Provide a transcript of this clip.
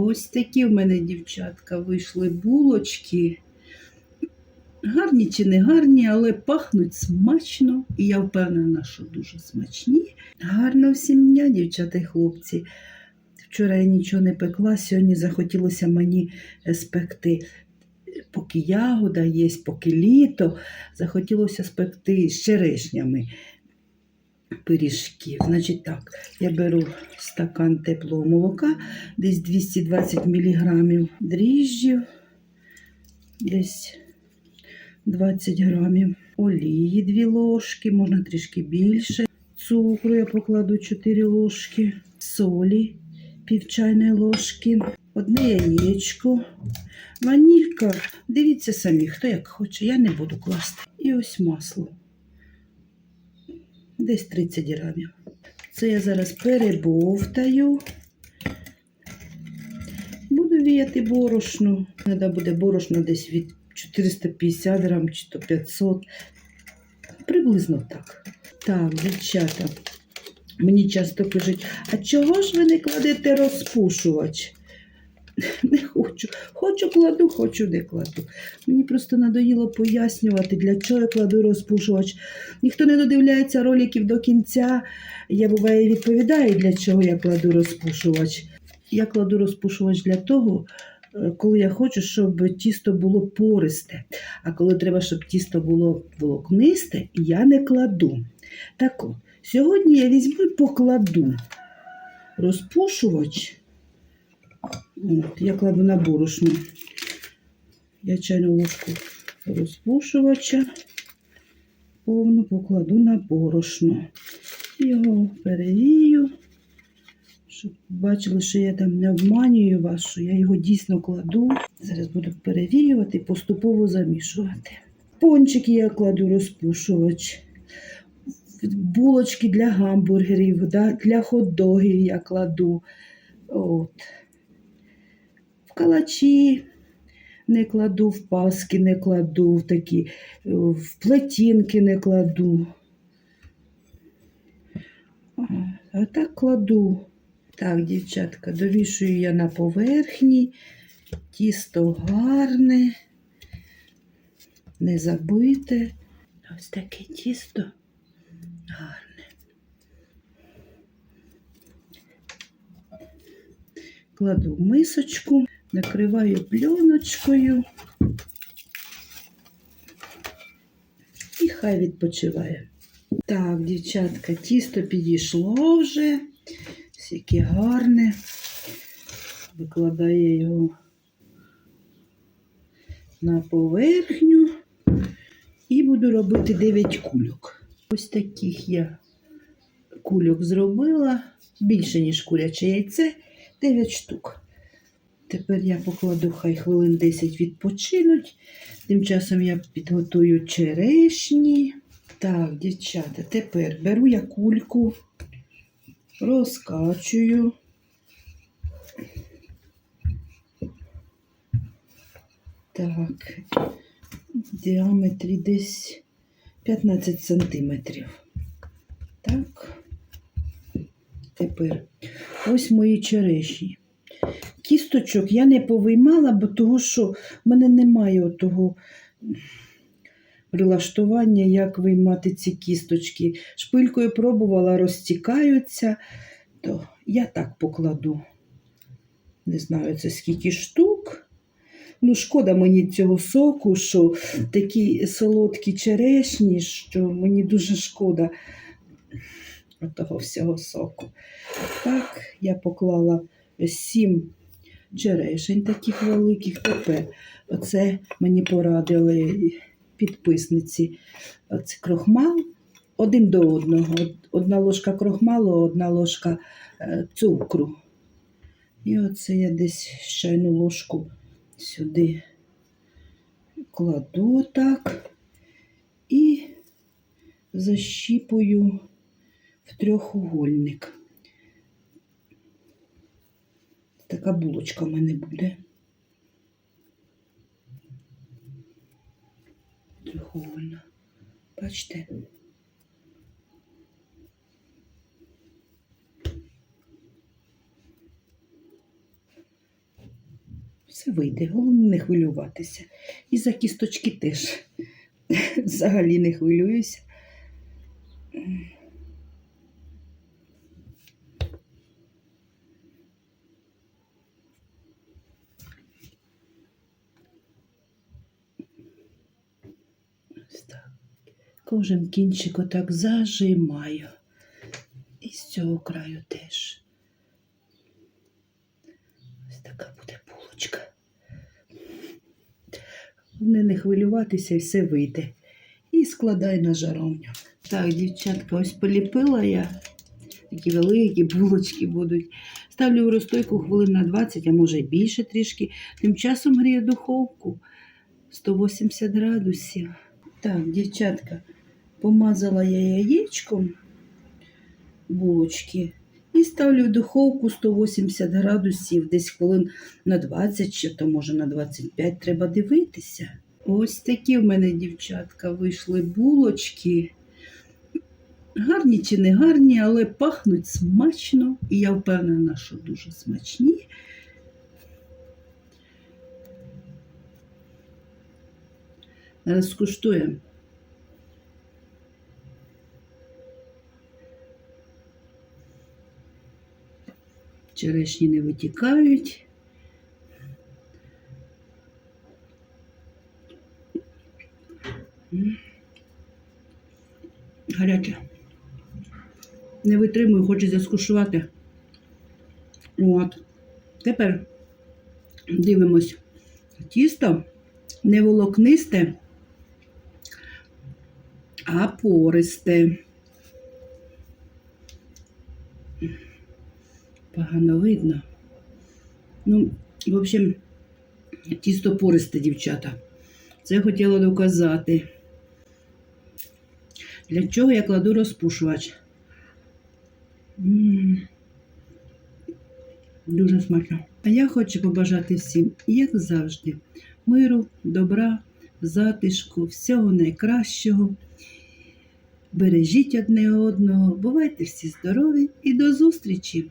Ось такі в мене, дівчатка, вийшли булочки. Гарні чи не гарні, але пахнуть смачно. І я впевнена, що дуже смачні. Гарно всім дня, дівчата і хлопці. Вчора я нічого не пекла, сьогодні захотілося мені е, спекти. Поки ягода є, поки літо, захотілося спекти з черешнями пиріжків. Значить так, я беру стакан теплого молока, десь 220 мг дріжджів, десь 20 грамів олії 2 ложки, можна трішки більше. Цукру я покладу 4 ложки, солі пів чайної ложки, одне яєчко, ванілька. Дивіться самі, хто як хоче, я не буду класти. І ось масло. Десь 30 грамів. Це я зараз перебовтаю. Буду віяти борошно. Треба буде борошно десь від 450 грам чи то 500. Приблизно так. Так, дівчата. Мені часто кажуть, а чого ж ви не кладете розпушувач? Не хочу. Хочу кладу, хочу не кладу. Мені просто надоїло пояснювати, для чого я кладу розпушувач. Ніхто не додивляється роликів до кінця. Я буває відповідаю, для чого я кладу розпушувач. Я кладу розпушувач для того, е, коли я хочу, щоб тісто було пористе. А коли треба, щоб тісто було волокнисте, я не кладу. Так, о, сьогодні я візьму і покладу розпушувач. От, я кладу на борошно. Я чайну ложку розпушувача повну покладу на борошно. Його перевію, щоб бачили, що я там не обманюю вас, що я його дійсно кладу. Зараз буду перевіювати і поступово замішувати. Пончики я кладу розпушувач. Булочки для гамбургерів, для хот-догів я кладу. От. Калачі не кладу, в паски не кладу, в такі, е, в плетінки не кладу. А так кладу. Так, дівчатка, довішую я на поверхні. Тісто гарне, не забите. Ось таке тісто гарне. Кладу в мисочку, накриваю пленочкою і хай відпочиває. Так, дівчатка, тісто підійшло вже, яке гарне. Викладаю його на поверхню і буду робити 9 кульок. Ось таких я кульок зробила більше, ніж куряче яйце, 9 штук. Тепер я покладу, хай хвилин 10 відпочинуть. Тим часом я підготую черешні. Так, дівчата, тепер беру я кульку, розкачую. Так, в діаметрі десь 15 сантиметрів. Так, тепер ось мої черешні. Кісточок я не повиймала, бо того, що в мене немає того прилаштування, як виймати ці кісточки. Шпилькою пробувала, розтікаються, то я так покладу. Не знаю, це скільки штук. Ну, шкода мені цього соку, що такі солодкі черешні, що мені дуже шкода того всього соку. Так, я поклала сім черешень таких великих. Тепер оце мені порадили підписниці. Оце крохмал один до одного. Одна ложка крохмалу, одна ложка е, цукру. І оце я десь чайну ложку сюди кладу так і защіпую в трьохугольник. Така булочка в мене буде. Трьохугольна. Бачите? Все вийде, головне не хвилюватися. І за кісточки теж взагалі не хвилююся. Кожен кінчик отак зажимаю. І з цього краю теж. Ось така буде булочка. Головне не хвилюватися і все вийде. І складай на жаровню. Так, дівчатка, ось поліпила я. Такі великі булочки будуть. Ставлю в розстойку хвилин на 20, а може більше трішки. Тим часом грію духовку 180 градусів. Так, дівчатка, помазала я яєчком булочки і ставлю в духовку 180 градусів, десь хвилин на 20, чи то може на 25 треба дивитися. Ось такі в мене, дівчатка, вийшли булочки. Гарні чи не гарні, але пахнуть смачно. І я впевнена, що дуже смачні. Зараз Черешні не витікають. Гаряче. Не витримую, хочеться скуштувати. От. Тепер дивимось. Тісто не волокнисте, а пористе. Погано видно. Ну, в общем, тісто пористе, дівчата. Це хотіла доказати. Для чого я кладу розпушувач? М, Дуже смачно. А я хочу побажати всім, як завжди, миру, добра, затишку, всього найкращого. Бережіть одне одного, бувайте всі здорові і до зустрічі!